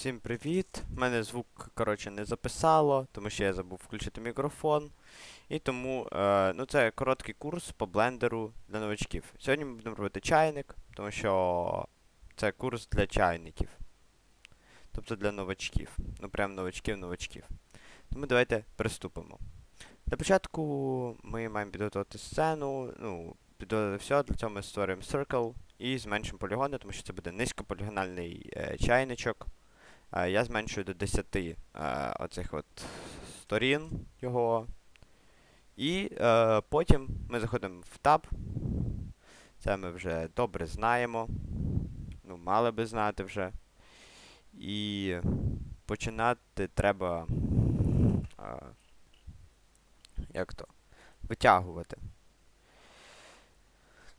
Всім привіт! Мене звук, коротше, не записало, тому що я забув включити мікрофон. І тому, е, ну, це короткий курс по блендеру для новачків. Сьогодні ми будемо робити чайник, тому що це курс для чайників. Тобто для новачків. Ну, прям новачків-новачків. Тому давайте приступимо. Для початку ми маємо підготувати сцену, ну, підготувати все, для цього ми створюємо circle і зменшимо полігони, тому що це буде низькополігональний е, чайничок. Е, я зменшую до 10 е, оцих от сторін його. І е, потім ми заходимо в таб. Це ми вже добре знаємо. Ну, мали би знати вже. І починати треба. Як то? Витягувати.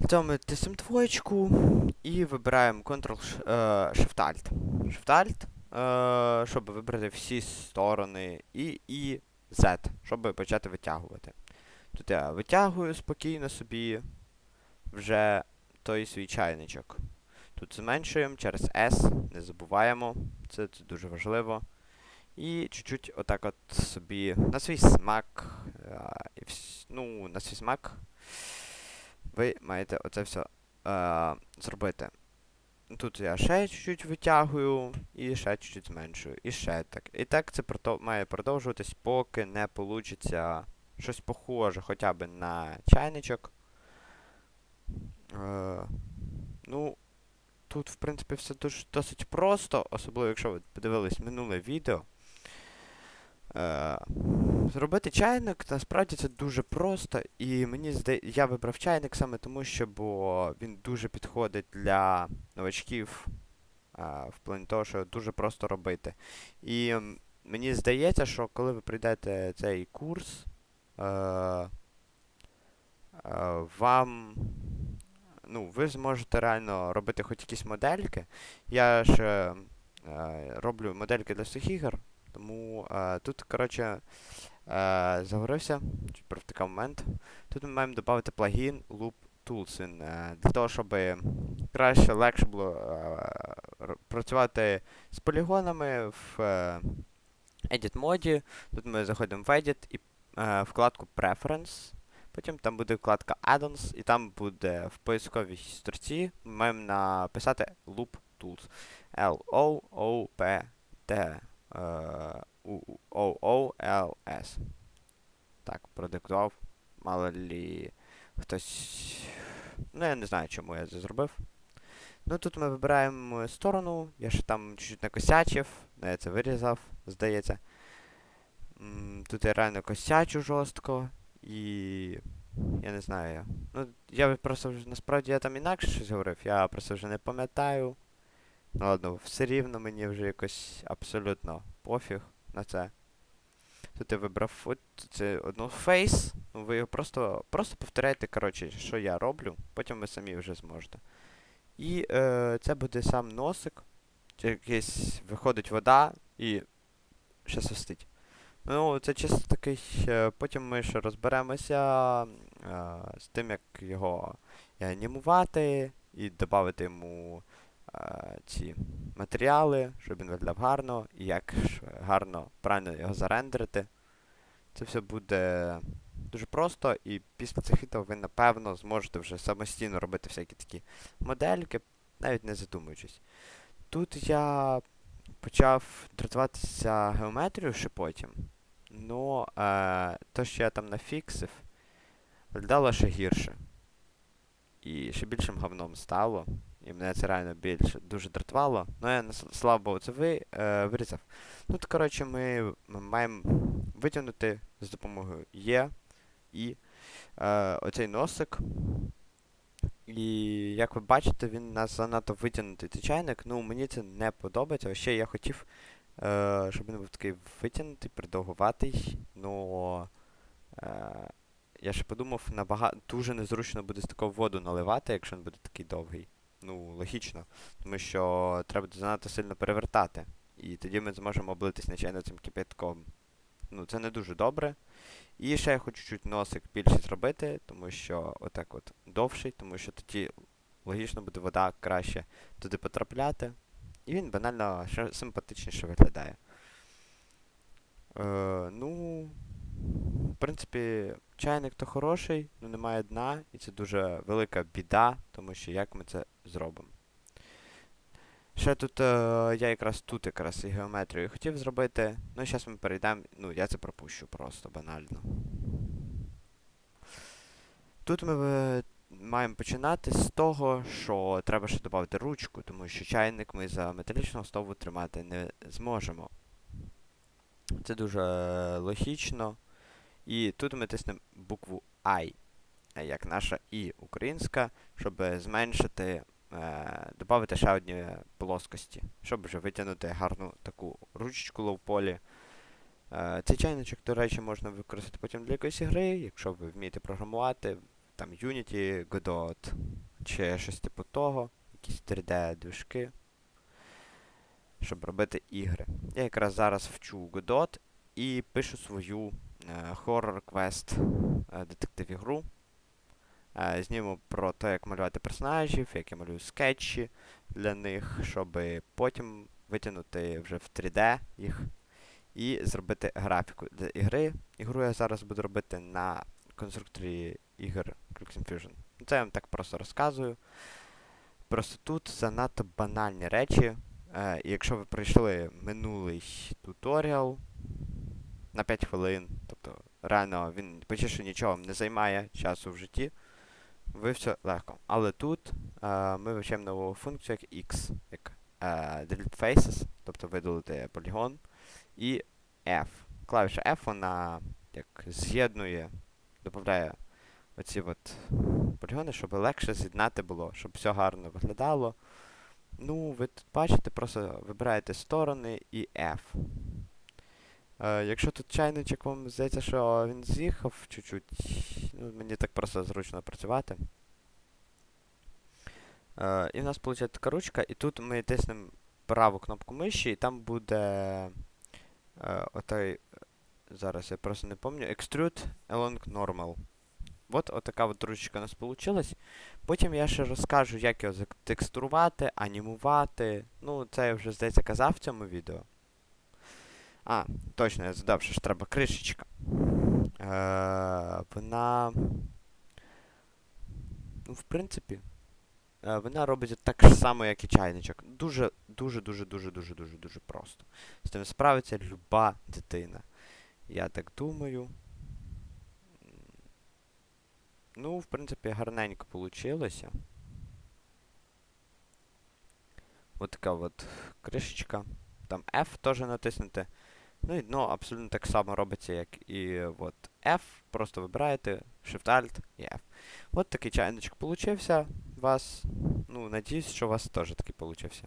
Цього ми тиснемо двоєчку і вибираємо Ctrl-Shift-Alt. Shift-Alt, е, щоб вибрати всі сторони, і, і Z, щоб почати витягувати. Тут я витягую спокійно собі вже той свій чайничок. Тут зменшуємо через S, не забуваємо, це, це дуже важливо. І чуть-чуть отак от собі на свій смак. е, і вс- ну, на свій смак ви маєте оце все е, зробити. Тут я ще чуть-чуть витягую, і ще чуть-чуть зменшую, і ще так. І так це має продовжуватись, поки не вийде щось похоже хоча б на чайничок. Е, ну, тут, в принципі, все дуже досить просто, особливо якщо ви подивились минуле відео. Е, зробити чайник насправді це дуже просто, і мені здається, я вибрав чайник саме тому, що бо він дуже підходить для новачків е, в плані того, що дуже просто робити. І мені здається, що коли ви прийдете цей курс, е, е, вам. Ну, ви зможете реально робити хоч якісь модельки. Я ж е, роблю модельки для всіх ігор, тому е, тут, коротше, е, загорився, провтикав момент. Тут ми маємо додати плагін Loop Tools він, е, для того, щоб краще, легше було е, працювати з полігонами в е, Edit моді. Тут ми заходимо в Edit і е, вкладку Preference. Потім там буде вкладка Add-ons, і там буде в поисковій строці. Ми маємо написати Loop Tools. L-O-O-P-T е, O-O-L-S. Так, продиктував. Мало лі хтось. Ну, я не знаю, чому я це зробив. Ну тут ми вибираємо сторону. Я ще там чуть-чуть накосячив. Ну, я це вирізав, здається. Тут я реально косячу жорстко. І. Я не знаю. Ну, я просто вже насправді я там інакше щось говорив, я просто вже не пам'ятаю. Ну ладно, все рівно мені вже якось абсолютно пофіг на це. Тут я вибрав от це одну фейс. Ну ви його просто, просто повторяйте, коротше, що я роблю, потім ви самі вже зможете. І е, це буде сам носик. Якийсь виходить вода і ще свистить. Ну, це чисто такий. е, Потім ми ще розберемося е, з тим, як його і анімувати, і додати йому ці матеріали, щоб він виглядав гарно, і як гарно, правильно його зарендерити. Це все буде дуже просто, і після цих відео ви, напевно, зможете вже самостійно робити всякі такі модельки, навіть не задумуючись. Тут я почав дратуватися геометрією ще потім. Ну, е, то, що я там нафіксив, виглядало ще гірше. І ще більшим говном стало. І мене це реально більше дуже дратувало. Ну я слава Богу, це ви, е, вирізав. Ну, то, коротше, ми, ми маємо витягнути з допомогою Є і е, оцей носик. І як ви бачите, він у нас занадто витягнутий цей чайник. Ну, мені це не подобається. Ще я хотів, е, щоб він був такий витягнутий, придовгуватий. Ну. Е, я ще подумав, набагато дуже незручно буде з такого воду наливати, якщо він буде такий довгий. Логічно. Тому що треба занадто сильно перевертати. І тоді ми зможемо облитись нечайно цим кипятком. Ну, це не дуже добре. І ще я хочу чуть носик більше зробити, тому що отак от довший, тому що тоді логічно буде вода краще туди потрапляти. І він банально симпатичніше виглядає. Е, ну, в принципі, чайник то хороший, але немає дна, і це дуже велика біда, тому що як ми це зробимо. Ще тут е, я якраз тут якраз і геометрію хотів зробити. Ну, зараз ми перейдемо. Ну, я це пропущу просто банально. Тут ми е, маємо починати з того, що треба ще додати ручку, тому що чайник ми за металічну основу тримати не зможемо. Це дуже логічно. І тут ми тиснемо букву I, е, як наша І українська, щоб зменшити, е, додати ще одні плоскості, щоб вже витягнути гарну таку ручечку лоу-полі. Е, цей чайничок, до речі, можна використати потім для якоїсь гри, якщо ви вмієте програмувати, там Unity, Godot, чи щось типу того, якісь 3D-движки, щоб робити ігри. Я якраз зараз вчу Godot і пишу свою Horror Quest е, детектив ігру. Е, зніму про те, як малювати персонажів, як я малюю скетчі для них, щоб потім витягнути вже в 3D їх і зробити графіку для ігри. Ігру я зараз буду робити на конструкторі ігор Clix Fusion. Це я вам так просто розказую. Просто тут занадто банальні речі. Е, якщо ви пройшли минулий туторіал на 5 хвилин, тобто реально він почти що нічого не займає часу в житті, ви все легко. Але тут е, ми вивчаємо нову функцію як X, як е, delete faces, тобто видалити полігон, і F. Клавіша F, вона як з'єднує, додає оці от полігони, щоб легше з'єднати було, щоб все гарно виглядало. Ну, ви тут бачите, просто вибираєте сторони і F. Е, якщо тут чайничок вам здається, що він з'їхав чуть-чуть, ну, мені так просто зручно працювати. Е, і в нас виходить така ручка, і тут ми тиснемо праву кнопку миші, і там буде е, отой, зараз я просто не пам'ятаю, Extrude Along Normal. От отака от ручка у нас вийшла. Потім я ще розкажу, як його затекстурувати, анімувати. Ну, це я вже, здається, казав в цьому відео. А, точно, я задав, що ж треба кришечка. Е, вона. Ну, в принципі. Е, вона робить так само, як і чайничок. Дуже, дуже, дуже, дуже, дуже, дуже, дуже просто. З тим справиться люба дитина. Я так думаю. Ну, в принципі, гарненько получилося. От така от кришечка. Там F теж натиснути. Ну і дно абсолютно так само робиться, як і от F. Просто вибираєте Shift-Alt і F. От такий чайничок получився вас. Ну, надіюсь, що у вас теж такий получився.